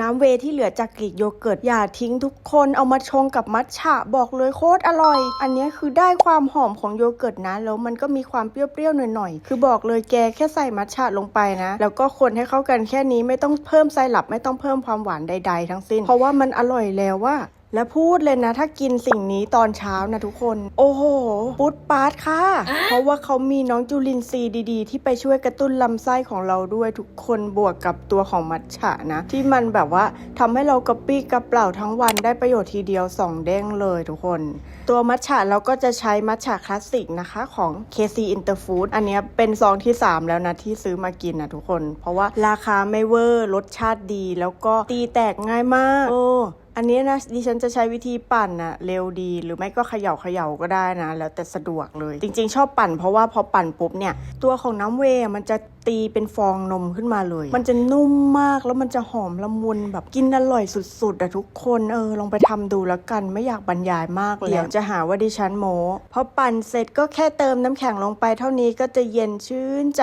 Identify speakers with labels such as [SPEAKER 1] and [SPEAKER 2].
[SPEAKER 1] น้ำเวที่เหลือจากกรีกโยเกิร์ต อย่าทิ้งทุกคนเอามาชงกับมัทฉะบอกเลยโคตรอร่อย อันนี้คือได้ความหอมของโยเกิร์ตนะ แล้วมันก็มีความเปรี้ยวๆหน่อยๆ คือบอกเลยแกแค่ใส่มัทฉะลงไปนะ แล้วก็คนให้เข้ากันแค่นี้ไม่ต้องเพิ่มไซรัปไม่ต้องเพิ่มความหวานใด ๆ ทั้งสิ้น เพราะว่ามันอร่อยแล้วว่า และพูดเลยนะ ถ้ากินสิ่งนี้ตอนเช้านะทุกคน โอ้โห ปุ๊ดปาร์ตค่ะ เพราะว่าเขามีน้องจุลินทรีย์ดีๆ ที่ไปช่วยกระตุ้นลำไส้ของเราด้วยทุกคนบวกกับตัวของมัทฉะนะ ที่มันแบบว่าทำให้เรากระปี้กระเป๋าทั้งวันได้ประโยชน์ทีเดียว2เด้งเลยทุกคน ตัวมัทฉะเราก็จะใช้มัทฉะคลาสสิกนะคะของ KC Interfood อันเนี้ยเป็นซองที่ 3 แล้วนะที่ซื้อมากินนะทุกคน เพราะว่าราคาไม่เวอร์รสชาติดี แล้วก็ตีแตกง่ายมากโอ้ อันนี้นะดิฉันจะใช้วิธีปั่นนะเร็วดีหรือไม่ก็เขย่าเขย่าก็ได้นะ แล้วแต่สะดวกเลย จริง ๆ ชอบปั่นเพราะว่าพอปั่นปุ๊บเนี่ย ตัวของน้ำเวมันจะตีเป็นฟองนมขึ้นมาเลย มันจะนุ่มมากแล้วมันจะหอมละมุนแบบกินอร่อยสุดๆอะทุกคนเออลองไปทำดูแล้วกันไม่อยากบรรยายมากเลยเดี๋ยวจะหาว่าดิฉันโมพอปั่นเสร็จก็แค่เติมน้ำแข็งลงไปเท่านี้ก็จะเย็นชื่นใจ